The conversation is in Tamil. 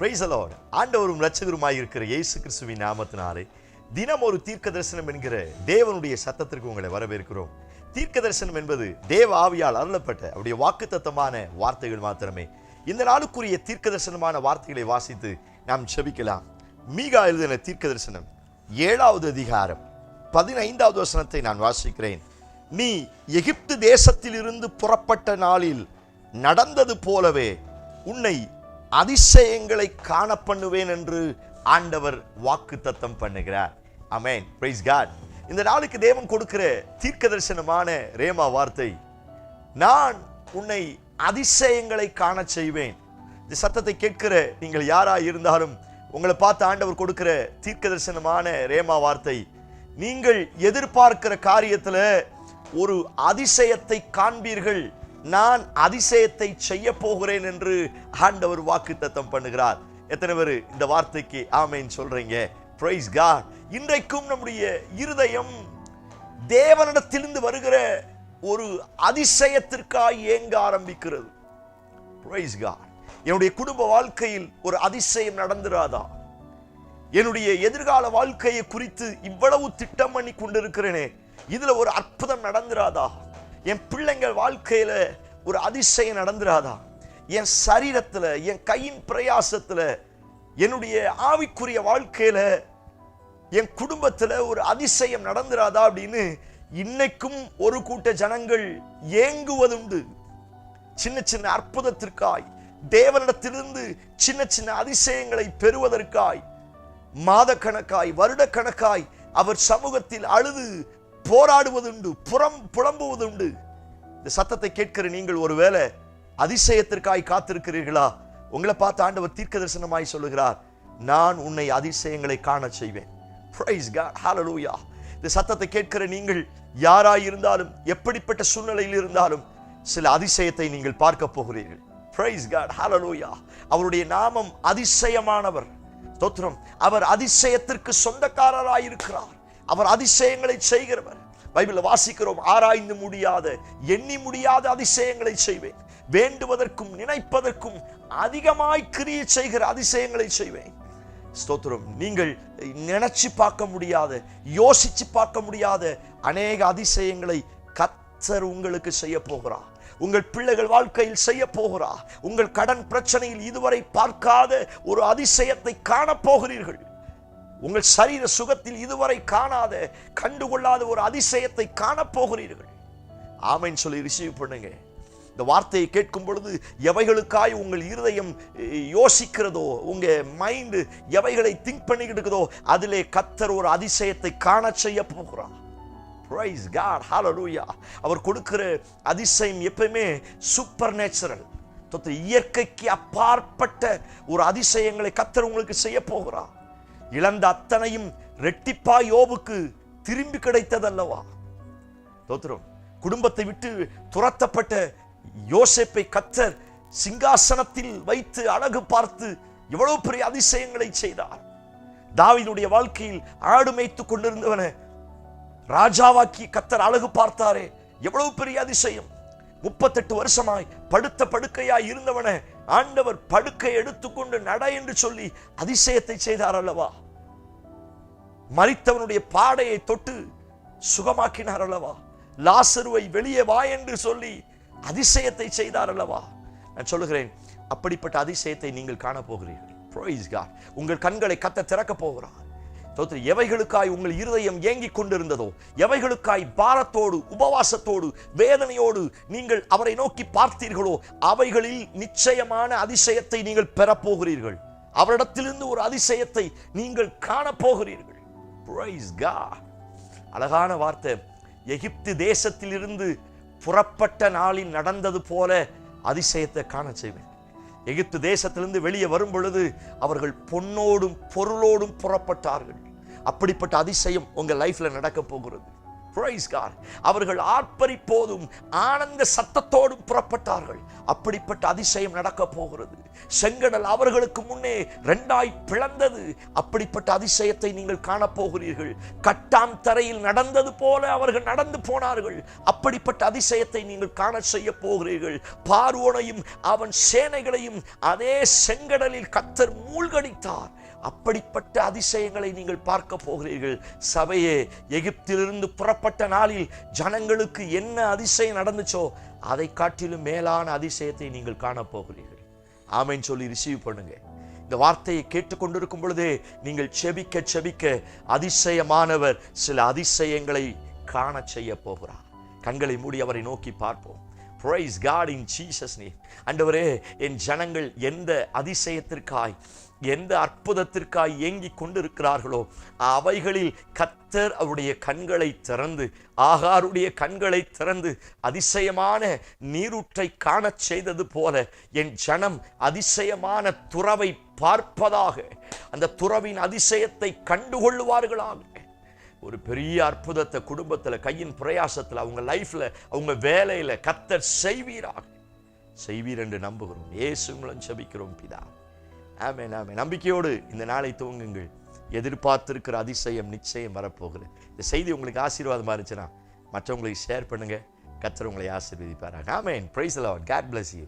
பிரைஸ் அலோட் ஆண்டவரும் ரட்சகருமாய் இருக்கிற இயேசு கிறிஸ்துவின் நாமத்தினாலே தினம் ஒரு தீர்க்க தரிசனம் என்கிற தேவனுடைய சத்தத்திற்கு உங்களை வரவேற்கிறோம். தீர்க்க தரிசனம் என்பது தேவ ஆவியால் அருளப்பட்ட அவருடைய வாக்குத்தத்தமான வார்த்தைகள் மாத்திரமே. இந்த நாளுக்குரிய தீர்க்க தரிசனமான வார்த்தைகளை வாசித்து நாம் செபிக்கலாம் மீகா எழுதின தீர்க்க தரிசனம் ஏழாவது அதிகாரம் பதினைந்தாவது வசனத்தை நான் வாசிக்கிறேன். நீ எகிப்து தேசத்திலிருந்து புறப்பட்ட நாளில் நடந்தது போலவே உன்னை அதிசயங்களை காண பண்ணுவேன் என்று ஆண்டவர் வாக்கு தத்தம் பண்ணுகிறார். அமேன் பிரைஸ் காட் இந்த நாளுக்கு தேவன் கொடுக்கிற தீர்க்க தரிசனமான ரேமா வார்த்தை நான் உன்னை அதிசயங்களை காண செய்வேன். இந்த சத்தத்தை கேட்கிற நீங்கள் யாராக இருந்தாலும் உங்களை பார்த்து ஆண்டவர் கொடுக்கிற தீர்க்க தரிசனமான ரேமா வார்த்தை நீங்கள் எதிர்பார்க்கிற காரியத்தில் ஒரு அதிசயத்தை காண்பீர்கள். நான் அதிசயத்தை செய்ய போகிறேன் என்று ஆண்டவர் வாக்கு தத்தம் பண்ணுகிறார். எத்தனை பேர் இந்த வார்த்தைக்கு ஆமைன்னு சொல்றீங்க? பிரைஸ் காட் இன்றைக்கும் நம்முடைய இருதயம் தேவனிடத்திலிருந்து வருகிற ஒரு அதிசயத்திற்காக ஏங்க ஆரம்பிக்கிறது. பிரைஸ் காட் என்னுடைய குடும்ப வாழ்க்கையில் ஒரு அதிசயம் நடந்துராதா? என்னுடைய எதிர்கால வாழ்க்கையை குறித்து இவ்வளவு திட்டம் பண்ணி கொண்டிருக்கிறேனே. இதுல ஒரு அற்புதம் நடந்துராதா? என் பிள்ளைங்கள் வாழ்க்கையில ஒரு அதிசயம் நடந்துராதா? என் சரீரத்துல என் கையின் பிரயாசத்துல என்னுடைய ஆவிக்குரிய வாழ்க்கையில என் குடும்பத்துல ஒரு அதிசயம் நடந்துராதா அப்படின்னு இன்னைக்கும் ஒரு கூட்ட ஜனங்கள் ஏங்குவதுண்டு. சின்ன சின்ன அற்புதத்திற்காய் தேவனிடத்திலிருந்து சின்ன சின்ன அதிசயங்களை பெறுவதற்காய் மாதக்கணக்காய் வருடக்கணக்காய் அவர் சமூகத்தில் அழுது போராடுவதுண்டு புறம் புலம்புவதுண்டு. இந்த சத்தத்தை கேட்கிற நீங்கள் ஒருவேளை அதிசயத்திற்காய் காத்திருக்கிறீர்களா? உங்களை பார்த்து ஆண்டவர் தீர்க்க தரிசனமாய் சொல்லுகிறார் நான் உன்னை அதிசயங்களை காண செய்வேன். இந்த சத்தத்தை கேட்கிற நீங்கள் யாராய் இருந்தாலும் எப்படிப்பட்ட சூழ்நிலையில் இருந்தாலும் சில அதிசயத்தை நீங்கள் பார்க்க போகிறீர்கள். பிரைஸ் காட் ஹாலலூயா அவருடைய நாமம் அதிசயமானவர். ஸ்தோத்திரம். அவர் அதிசயத்திற்கு சொந்தக்காரராயிருக்கிறார். அவர் அதிசயங்களை செய்கிறவர். பைபிள்ல வாசிக்கிறோம் ஆராய்ந்து முடியாத எண்ணி முடியாத அதிசயங்களை செய்வேன். வேண்டுவதற்கும் நினைப்பதற்கும் அதிகமாய் கிரியை செய்கிற அதிசயங்களை செய்வேன். ஸ்தோத்திரம். நீங்கள் நினைச்சு பார்க்க முடியாத யோசிச்சு பார்க்க முடியாத அநேக அதிசயங்களை கத்தர் உங்களுக்கு செய்ய போகிறார். உங்கள் பிள்ளைகள் வாழ்க்கையில் செய்ய போகிறா உங்கள் கடன் பிரச்சனையில் இதுவரை பார்க்காத ஒரு அதிசயத்தை காணப் போகிறீர்கள். உங்கள் சரீர சுகத்தில் இதுவரை காணாத கண்டுகொள்ளாத ஒரு அதிசயத்தை காணப்போகிறீர்கள் ஆமைன்னு சொல்லி ரிசீவ் பண்ணுங்க. இந்த வார்த்தையை கேட்கும் பொழுது எவைகளுக்காய் உங்கள் இருதயம் யோசிக்கிறதோ உங்கள் மைண்டு எவைகளை திங்க் பண்ணிக்கிட்டு இருக்குதோ அதிலே கத்தர் ஒரு அதிசயத்தை காண செய்ய போகிறார். ப்ரைஸ் காட் ஹாலலூயா அவர் கொடுக்கிற அதிசயம் எப்பயுமே சூப்பர் நேச்சுரல் இயற்கைக்கு அப்பாற்பட்ட ஒரு அதிசயங்களை கத்தர் உங்களுக்கு செய்ய போகிறார். இழந்த அத்தனையும் ரெட்டிப்பா யோபுக்கு திரும்பி கிடைத்ததல்லவா? தோத்திரம் குடும்பத்தை விட்டு துரத்தப்பட்ட யோசேப்பை கத்தர் சிங்காசனத்தில் வைத்து அழகு பார்த்து எவ்வளவு பெரிய அதிசயங்களை செய்தார். தாவினுடைய வாழ்க்கையில் ஆடு மேய்த்து கொண்டிருந்தவனை ராஜாவாக்கி கத்தர் அழகு பார்த்தாரே எவ்வளவு பெரிய அதிசயம். முப்பத்தெட்டு வருஷமாய் படுத்த படுக்கையாய் இருந்தவனை ஆண்டவர் படுக்கை எடுத்துக்கொண்டு நட என்று சொல்லி அதிசயத்தை செய்தார் அல்லவா? மறித்தவனுடைய பாடையை தொட்டு சுகமாக்கினார் அல்லவா? லாசருவை வெளியே வா என்று சொல்லி அதிசயத்தை செய்தார் அல்லவா? நான் சொல்லுகிறேன் அப்படிப்பட்ட அதிசயத்தை நீங்கள் காண போகிறீர்கள் உங்கள் கண்களை கத்த திறக்க போகிறார். ஸ்தோத்திரம். எவைகளுக்காய் உங்கள் இருதயம் ஏங்கிக் கொண்டிருந்ததோ எவைகளுக்காய் பாரத்தோடு உபவாசத்தோடு வேதனையோடு நீங்கள் அவரை நோக்கி பார்த்தீர்களோ அவைகளில் நிச்சயமான அதிசயத்தை நீங்கள் பெறப்போகிறீர்கள். அவரிடத்திலிருந்து ஒரு அதிசயத்தை நீங்கள் காணப்போகிறீர்கள். அழகான வார்த்தை. எகிப்து தேசத்திலிருந்து புறப்பட்ட நாளில் நடந்தது போல அதிசயத்தை காண செய்வேன். எகிப்து தேசத்திலிருந்து வெளியே வரும் பொழுது அவர்கள் பொன்னோடும் பொருளோடும் புறப்பட்டார்கள். அப்படிப்பட்ட அதிசயம் உங்க லைஃப்ல நடக்க போகிறது. அவர்கள் ஆர்ப்பரிப்போதும் ஆனந்த சத்தத்தோடும் புறப்பட்டார்கள். அப்படிப்பட்ட அதிசயம் நடக்க போகிறது. செங்கடல் அவர்களுக்கு முன்னே ரெண்டாய் பிளந்தது. அப்படிப்பட்ட அதிசயத்தை நீங்கள் காணப்போகிறீர்கள் கட்டாம் தரையில் நடந்தது போல அவர்கள் நடந்து போனார்கள். அப்படிப்பட்ட அதிசயத்தை நீங்கள் காண செய்ய போகிறீர்கள். பார்வோனையும் அவன் சேனைகளையும் அதே செங்கடலில் கத்தர் மூழ்கடித்தார். அப்படிப்பட்ட அதிசயங்களை நீங்கள் பார்க்க போகிறீர்கள். சபையே எகிப்திலிருந்து புறப்பட்ட நாளில் ஜனங்களுக்கு என்ன அதிசயம் நடந்துச்சோ அதை காட்டிலும் மேலான அதிசயத்தை நீங்கள் காணப் போகிறீர்கள். சொல்லி ரிசீவ் பண்ணுங்க. இந்த வார்த்தையை கேட்டுக்கொண்டிருக்கும் பொழுதே நீங்கள் செபிக்க செபிக்க அதிசயமானவர் சில அதிசயங்களை காண செய்ய போகிறார். கண்களை மூடி அவரை நோக்கி பார்ப்போம். ப்ரைஸ் காட் இன் ஜீசஸ் நீ அண்டவரே என் ஜனங்கள் எந்த அதிசயத்திற்காய் எந்த அற்புதத்திற்காய் ஏங்கிக் கொண்டிருக்கிறார்களோ அவைகளில் கத்தர் அவருடைய கண்களை திறந்து ஆகாருடைய கண்களை திறந்து அதிசயமான நீரூற்றை காணச் செய்தது போல என் ஜனம் அதிசயமான துறவை பார்ப்பதாக அந்த துறவின் அதிசயத்தை கண்டுகொள்ளுவார்களாக. ஒரு பெரிய அற்புதத்தை குடும்பத்தில் கையின் பிரயாசத்தில் அவங்க லைஃப்பில் அவங்க வேலையில் கத்தர் செய்வீராக. செய்வீர் என்று நம்புகிறோம். ஏசு மூலம் செபிக்கிறோம் பிதா. ஆமே ஆமென். நம்பிக்கையோடு இந்த நாளை துவங்குங்கள். எதிர்பார்த்திருக்கிற அதிசயம் நிச்சயம் வரப்போகுது. இந்த செய்தி உங்களுக்கு ஆசீர்வாதமாக இருந்துச்சுன்னா மற்றவங்களுக்கு ஷேர் பண்ணுங்கள் கத்தர் உங்களை ஆசீர்வதிப்பாராக. ஆமே praise lord god bless you